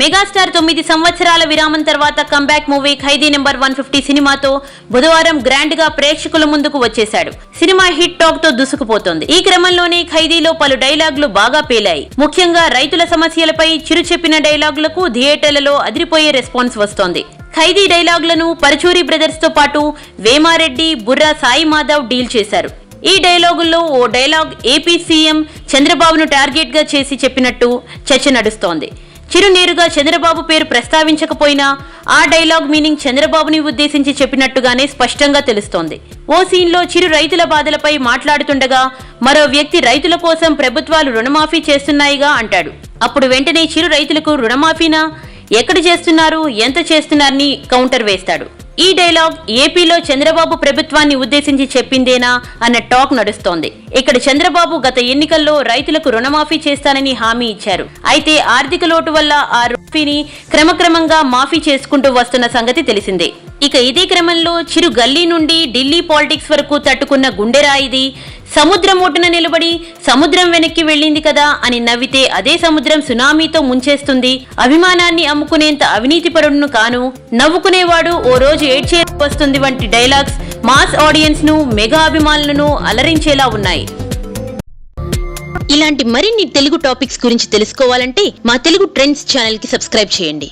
Megastar తొమ్మిది సంవత్సరాల విరామం తర్వాత comeback movie Khaidi number one fifty సినిమాతో బుధవారం గ్రాండ్గా ప్రేక్షకుల ముందుకు వచ్చేశాడు. సినిమా హిట్ టాక్తో దూసుకుపోతోంది. ఈ క్రమంలోనే ఖైదీలో పలు డైలాగులు బాగా పేలాయి. ముఖ్యంగా రైతుల సమస్యలపై చిరు చెప్పిన డైలాగులకు థియేటర్లలో అదిరిపోయే రెస్పాన్స్ వస్తోంది. ఖైదీ డైలాగులను పరచూరి బ్రదర్స్తో పాటు వేమారెడ్డి బుర్రా సాయి మాధవ్ డీల్ చేశారు. ఈ డైలాగుల్లో ఓ డైలాగ్ ఏపీ సీఎం చంద్రబాబును టార్గెట్గా చేసి చెప్పినట్టు చర్చ నడుస్తోంది. చిరు నేరుగా చంద్రబాబు పేరు ప్రస్తావించకపోయినా ఆ డైలాగ్ మీనింగ్ చంద్రబాబుని ఉద్దేశించి చెప్పినట్టుగానే స్పష్టంగా తెలుస్తోంది. ఓ సీన్లో చిరు రైతుల బాధలపై మాట్లాడుతుండగా మరో వ్యక్తి రైతుల కోసం ప్రభుత్వాలు రుణమాఫీ చేస్తున్నాయిగా అంటాడు. అప్పుడు వెంటనే చిరు రైతులకు రుణమాఫీనా? ఎక్కడ చేస్తున్నారు? ఎంత చేస్తున్నారని కౌంటర్ వేస్తాడు. ఈ డైలాగ్ ఏపీలో చంద్రబాబు ప్రభుత్వాన్ని ఉద్దేశించి చెప్పిందేనా అన్న టాక్ నడుస్తోంది. ఇక్కడ చంద్రబాబు గత ఎన్నికల్లో రైతులకు రుణమాఫీ చేస్తానని హామీ ఇచ్చారు. అయితే ఆర్థిక లోటు వల్ల ఆ రుణమాఫీని క్రమక్రమంగా మాఫీ చేసుకుంటూ వస్తున్న సంగతి తెలిసిందే. ఇక ఇదే క్రమంలో చిరు గల్లీ నుండి ఢిల్లీ పాలిటిక్స్ వరకు తట్టుకున్న గుండెరాయిది సముద్రం ఒడ్డున నిలబడి సముద్రం వెనక్కి వెళ్ళింది కదా అని నవ్వితే అదే సముద్రం సునామీతో ముంచేస్తుంది. అభిమానాన్ని అమ్ముకునేంత అవినీతిపరుడును కాను. నవ్వుకునేవాడు ఓ రోజు ఏడ్చే వస్తుంది వంటి డైలాగ్స్ మాస్ ఆడియన్స్ను మెగా అభిమానులను అలరించేలా ఉన్నాయి. ఇలాంటి మరిన్ని తెలుగు టాపిక్స్ గురించి తెలుసుకోవాలంటే మా తెలుగు ట్రెండ్స్ ఛానల్కి సబ్స్క్రైబ్ చేయండి.